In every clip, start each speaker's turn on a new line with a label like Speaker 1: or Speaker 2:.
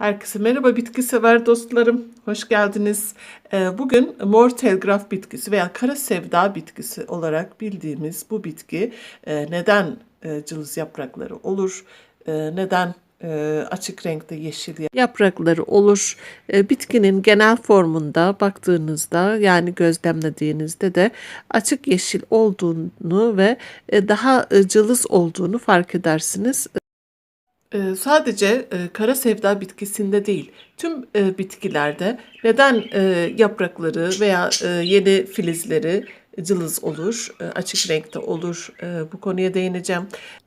Speaker 1: Herkese merhaba bitki sever dostlarım. Hoş geldiniz. Ee, Bugün mor telgraf bitkisi veya kara sevda bitkisi olarak bildiğimiz bu bitki e, neden e, cılız yaprakları olur? E, Neden açık renkte yeşil yaprakları olur? Bitkinin genel formunda baktığınızda yani gözlemlediğinizde de açık yeşil olduğunu ve daha cılız olduğunu fark edersiniz. Ee, sadece e, kara sevda bitkisinde değil, tüm e, bitkilerde neden e, yaprakları veya yeni filizleri cılız olur, açık renkte olur bu konuya değineceğim.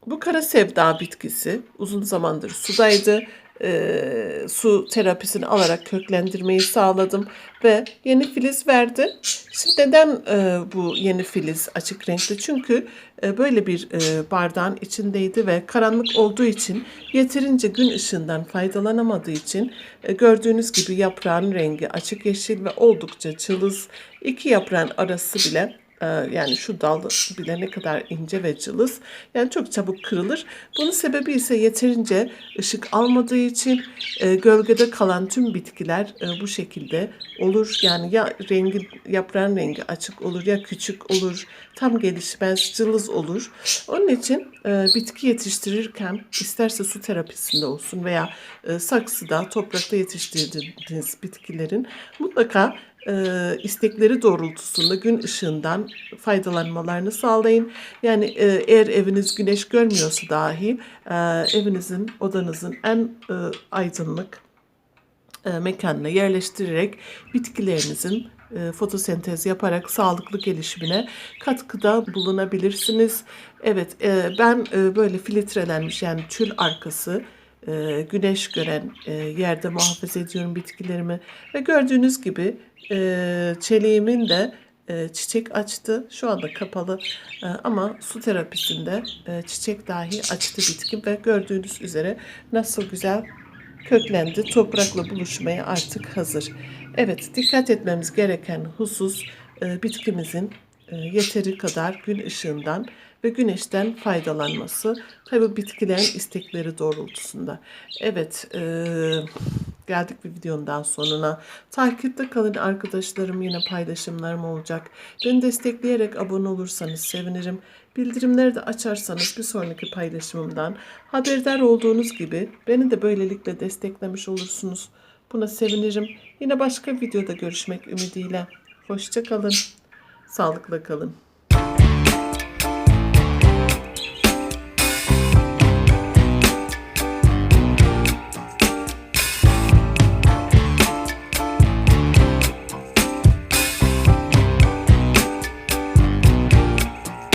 Speaker 1: Bu kara sevda bitkisi uzun zamandır sudaydı. E, su terapisini alarak köklendirmeyi sağladım ve yeni filiz verdi. Şimdi neden e, bu yeni filiz açık renkli? Çünkü e, böyle bir e, bardağın içindeydi ve karanlık olduğu için yeterince gün ışığından faydalanamadığı için e, gördüğünüz gibi yaprağın rengi açık yeşil ve oldukça cılız. İki yaprağın arası bile yani şu dal bile ne kadar ince ve cılız. Yani çok çabuk kırılır. Bunun sebebi ise yeterince ışık almadığı için e, gölgede kalan tüm bitkiler e, bu şekilde olur. Yani ya rengi yaprağın rengi açık olur ya küçük olur. Tam gelişmez, cılız olur. Onun için e, bitki yetiştirirken isterse su terapisinde olsun veya saksıda, toprakta yetiştirdiğiniz bitkilerin mutlaka e, istekleri doğrultusunda gün ışığından faydalanmalarını sağlayın. Yani e, eğer eviniz güneş görmüyorsa dahi e, evinizin, odanızın en e, aydınlık e, mekanına yerleştirerek bitkilerinizin e, fotosentez yaparak sağlıklı gelişimine katkıda bulunabilirsiniz. Evet, e, ben e, böyle filtrelenmiş yani tül arkası e, güneş gören e, yerde muhafaza ediyorum bitkilerimi ve gördüğünüz gibi e, çeliğimin de e, çiçek açtı. Şu anda kapalı E, ama su terapisinde e, çiçek dahi açtı bitkim ve gördüğünüz üzere nasıl güzel köklendi. Toprakla buluşmaya artık hazır. Evet, dikkat etmemiz gereken husus e, bitkimizin e, yeteri kadar gün ışığından ve güneşten faydalanması. Tabii bitkilerin istekleri doğrultusunda. Evet, e, geldik bir videonun sonuna. Takipte kalın arkadaşlarım yine paylaşımlarım olacak. Beni destekleyerek abone olursanız sevinirim. Bildirimleri de açarsanız bir sonraki paylaşımımdan haberdar olduğunuz gibi beni de böylelikle desteklemiş olursunuz. Buna sevinirim. Yine başka videoda görüşmek ümidiyle. Hoşça kalın. Sağlıkla kalın.